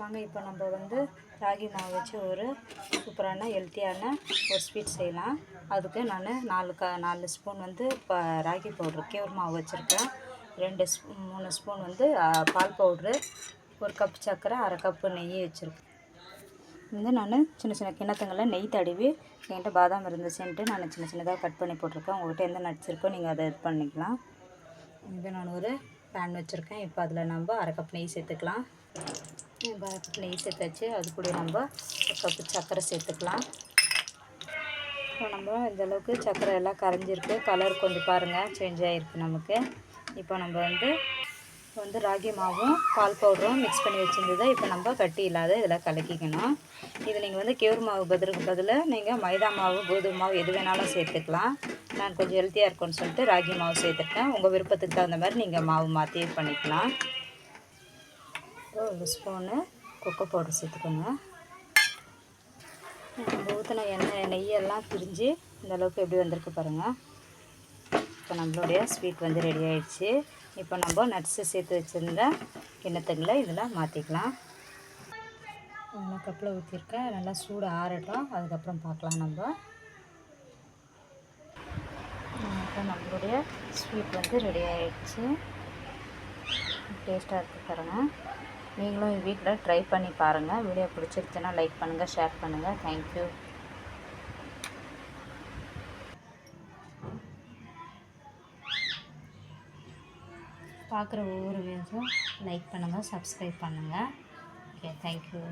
வாங்க இப்போ நம்ம வந்து ராகி மாவு வச்சு ஒரு சூப்பரான ஹெல்த்தியான ஒரு ஸ்வீட் செய்யலாம். அதுக்கு நான் நாலு க நாலு ஸ்பூன் வந்து இப்போ ராகி பவுட்ரு கேவுர் மாவு வச்சுருக்கேன். ரெண்டு ஸ்பூ மூணு ஸ்பூன் வந்து பால் பவுட்ரு ஒரு கப் சர்க்கரை அரை கப்பு நெய் வச்சுருக்கேன். வந்து நான் சின்ன சின்ன கிண்ணத்துங்களில் நெய் தடவி என்கிட்ட பாதாம் இருந்துச்சுன்ட்டு நான் சின்ன சின்னதாக கட் பண்ணி போட்டிருக்கேன். உங்கள்கிட்ட எந்த நட்ஸ் இருக்கோ நீங்கள் அதை இது பண்ணிக்கலாம். இது நான் ஒரு பேன் வச்சுருக்கேன். இப்போ அதில் நம்ம அரை கப் நெய் சேர்த்துக்கலாம். நெய் சேர்த்தாச்சு. அது கூட நம்ம கப்பு சர்க்கரை சேர்த்துக்கலாம். இப்போ நம்ம இந்த அளவுக்கு சர்க்கரை எல்லாம் கரைஞ்சிருக்கு. கலர் கொஞ்சம் பாருங்கள் சேஞ்ச் ஆகிருக்கு நமக்கு. இப்போ நம்ம வந்து இப்போ வந்து ராகி மாவும் பால் பவுடரும் மிக்ஸ் பண்ணி வச்சுருந்ததை இப்போ நம்ம கட்டி இல்லாத இதில் கலக்கிக்கணும். இது நீங்கள் வந்து கேவுரு மாவு பதிலுக்கு பதிலாக நீங்கள் மைதா மாவு கோதுமை மாவு எது வேணாலும் சேர்த்துக்கலாம். நான் கொஞ்சம் ஹெல்த்தியாக இருக்கும்னு சொல்லிட்டு ராகி மாவு சேர்த்துருக்கேன். உங்கள் விருப்பத்துக்கு தகுந்த மாதிரி நீங்கள் மாவு மாற்றி பண்ணிக்கலாம். ஒரு ஸ்பூனு கொக்கோ பவுடர் சேர்த்துக்கோங்க. நம்ம ஊற்றின எண்ணெய் நெய்யெல்லாம் பிரிஞ்சு இந்த அளவுக்கு எப்படி வந்திருக்கு பாருங்கள் இப்போ நம்மளுடைய ஸ்வீட் வந்து ரெடி ஆயிடுச்சு. இப்போ நம்ம நட்ஸு சேர்த்து வச்சுருந்த கிண்ணத்துங்களை இதில் மாற்றிக்கலாம் நான் கப்பில் ஊற்றிருக்கேன் நல்லா சூடு ஆறட்டும். அதுக்கப்புறம் பார்க்கலாம் நம்ம. இப்போ நம்மளுடைய ஸ்வீட் வந்து ரெடி ஆயிடுச்சு. டேஸ்ட்டாக இருக்குது பாருங்கள் நீங்களும் வீட்டில் ட்ரை பண்ணி பாருங்கள் வீடியோ பிடிச்சிருச்சுன்னா லைக் பண்ணுங்கள் ஷேர் பண்ணுங்கள் தேங்க்யூ பார்க்குற ஒவ்வொரு வீடியோஸும் லைக் பண்ணுங்கள் சப்ஸ்கிரைப் பண்ணுங்கள் ஓகே தேங்க்யூ